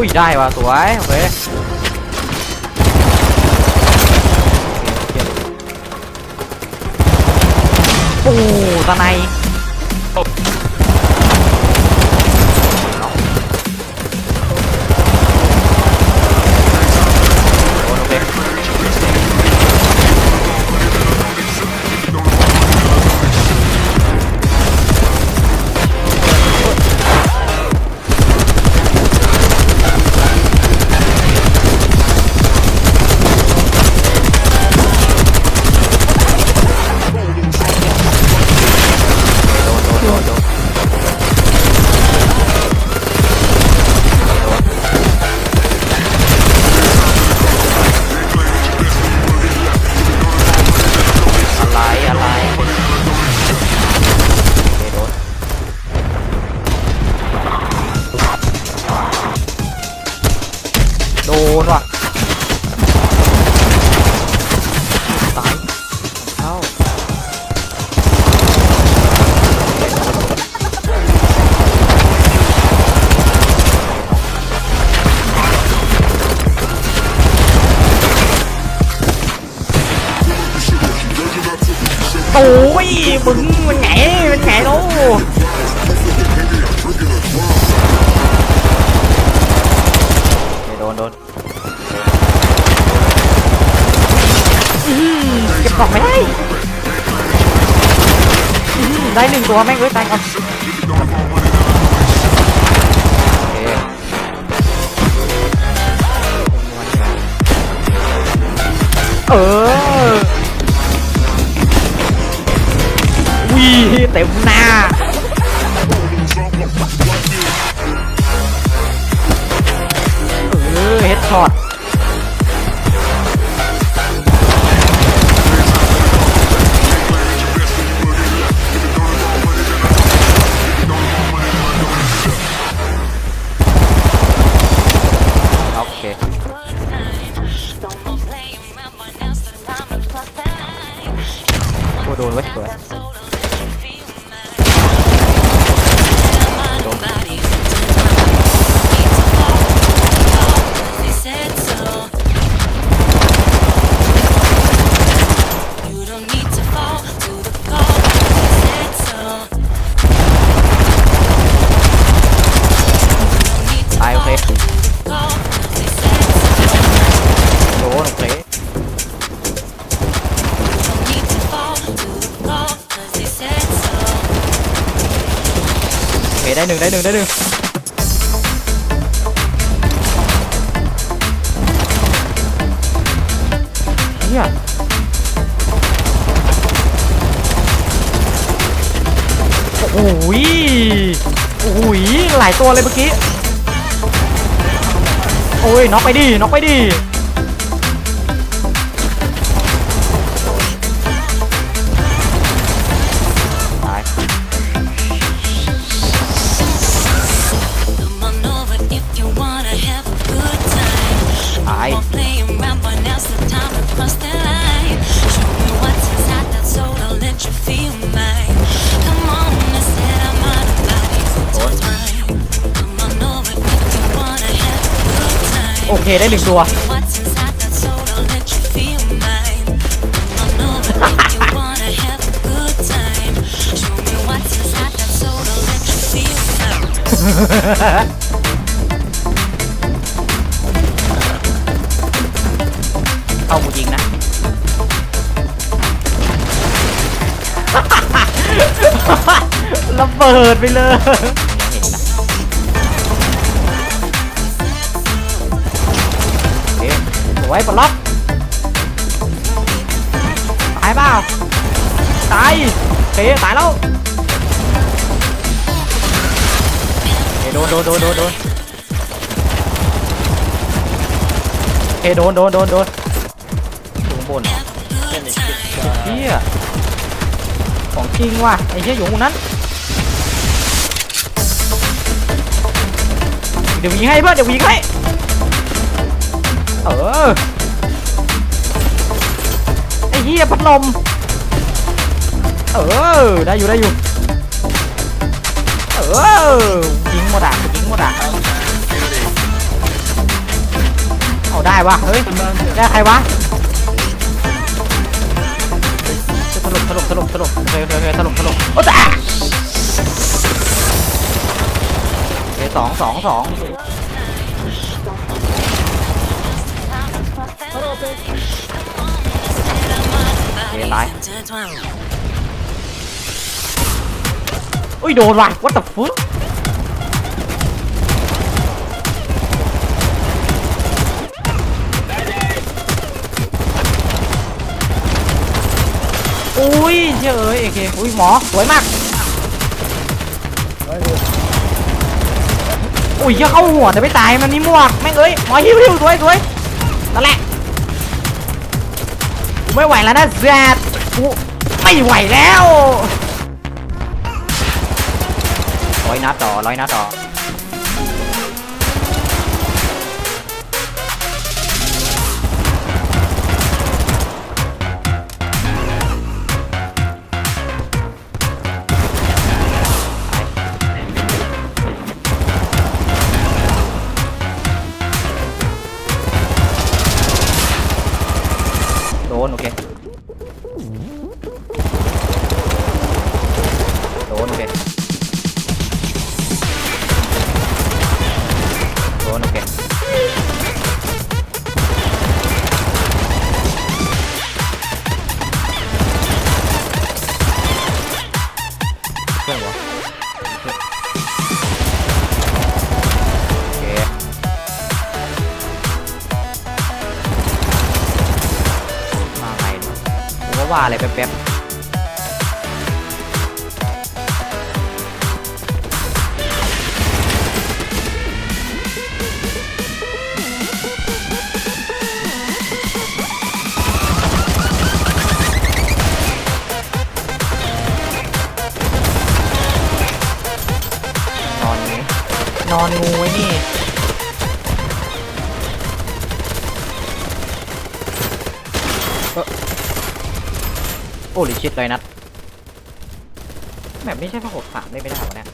อุ้ยได้ว่ะสวยโอเคโอ้ตาไน อ้ยมึงมันไงมันไงลูกโดนโดนอื้อหือเก็บกล่องไม่ได้อื้อหือได้หนึ่งตัวแม่งเอ้ยตายก่อนโอเคเออ เต็มหน้าเออเฮดช็อต ได้หนึ่งได้หนึ่งได้หนึ่งเฮียโอ้โหยโอ้ยหลายตัวเลยเมื่อกี้ โอ้ยน็อกไปดิน็อกไปดิ โอเคได้หนึ่งตัวเอากูยิงนะ ระเบิดไปเลย สวยปลดล็อกตายเปล่าตายโอเคตายแล้วโอเคโดนโดนโดนโดนโดนโอเคโดนโดนโดนโดนอยู่ข้างบนเหรอเฮียของจริงว่ะไอ้เฮียอยู่ตรงนั้นเดี๋ยวยิงให้เพื่อนเดี๋ยวยิงให้ ออไอ้เฮียพัดลม เออ ได้อยู่ได้อยู่ เออยิงหมดอะยิงหมดอะเอาได้วะเฮ้ย ได้ใครวะถล่มถล่มถล่มถล่มเคโอเคโอเคถล่มถล่มโอ้แต่โอเคสองสองสอง โอเคตาย intertwined. อุ้ยโดนว่ะ what the fuck อุ้ยเชื่อเอ้ยโอเคอุ้ยหมอสวยมากอุ้ยเหี้ยเข้าหัวแต่ไม่ตายมันนี่มวกแม่งเอ้ยหมอฮิวฮิวสวยสวยนั่นแหละ ไม่ไหวแล้วนะแซดกูไม่ไหวแล้วร้อยนัดต่อร้อยนัดต่อ นโอเค ว่าอะไรแป๊บนอนงูนอน โอ้ลิชิตเลยนัดแบบนี้ใช่พระหกสามได้ไม่ได้หรอเนี่ย